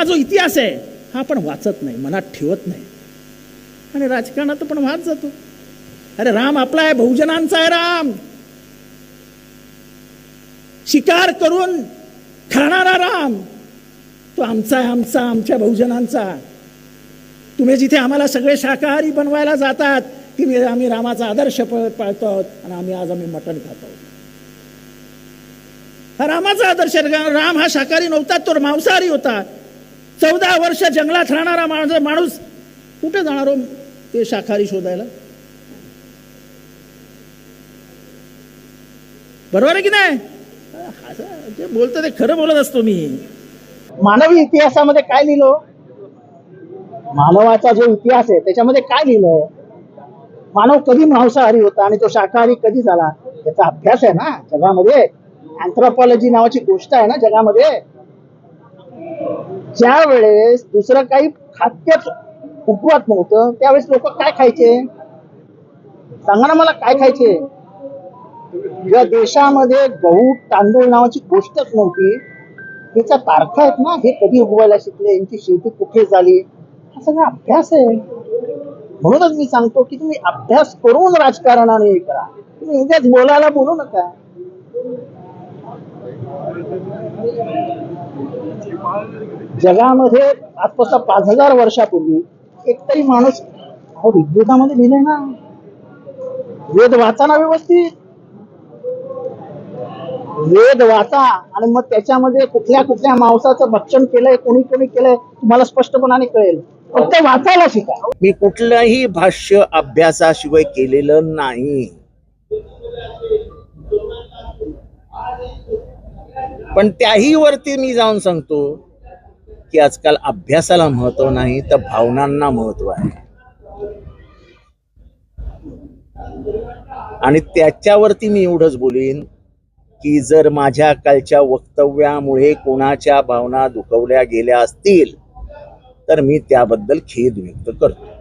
हा जो इतिहास आहे हा आपण वाचत नाही मनात ठेवत नाही. आणि राजकारणात पण वाच जातो. अरे राम आपला आहे बहुजनांचा आहे राम. शिकार करून खाणारा राम. तो आमचा आहे आमचा आमच्या बहुजनांचा. तुम्ही जिथे आम्हाला सगळे शाकाहारी बनवायला जातात की मी- आम्ही रामाचा आदर्श पाळतो आहोत आणि आम्ही आज आम्ही मटण खातो आहोत. हा रामाचा आदर्श राम हा शाकाहारी नव्हता तो मांसाहारी होता. चौदा वर्ष जंगलात राहणारा माणूस माणूस कुठे जाणार हो ते शाकाहारी शोधायला? बरोबर आहे की नाही? ते जे ते खरं बोलत असतो मी. मानवी इतिहासामध्ये काय लिहिलं हो? मानवाचा जो इतिहास आहे त्याच्यामध्ये काय लिहिलंय हो? मानव कधी मांसाहारी होता आणि तो शाकाहारी कधी झाला याचा अभ्यास आहे ना जगामध्ये. अँथ्रोपॉलॉजी नावाची गोष्ट आहे ना जगामध्ये. ज्या वेळेस दुसरं काही खाद्यच उपवत नव्हतं त्यावेळेस लोक काय खायचे? सांगा ना मला काय खायचे? या देशामध्ये गहू तांदूळ नावाची गोष्टच नव्हती. त्याच्या तारखा आहेत ना हे कधी उगवायला शिकले यांची शेती कुठे झाली? हा सगळा अभ्यास आहे. म्हणूनच मी सांगतो की तुम्ही अभ्यास करून राजकारणाने करा. तुम्ही उद्याच बोलायला बोलू नका. जगामध्ये आजपासून पाच हजार वर्षापूर्वी एकतरी माणूस हो ऋग्वेदामध्ये लिहिलंय ना. वेद वाचा ना व्यवस्थित. वेद वाचा आणि मग त्याच्यामध्ये कुठल्या कुठल्या मांसाचं भक्षण केलंय कोणी कोणी केलंय तुम्हाला स्पष्टपणाने कळेल. फक्त वाचायला शिका. मी कुठलंही भाष्य अभ्यासाशिवाय केलेलं नाही. पण त्याही वरती मी जाऊन सांगतो की आजकाल अभ्यासाला महत्त्व नाही तर भावनांना महत्त्व आहे. आणि त्याच्यावरती मी एवढंच बोलीन की जर माझ्या कालच्या वक्तव्यामुळे कोणाच्या भावना दुखवल्या गेल्या असतील तर मी त्याबद्दल खेद व्यक्त करतो.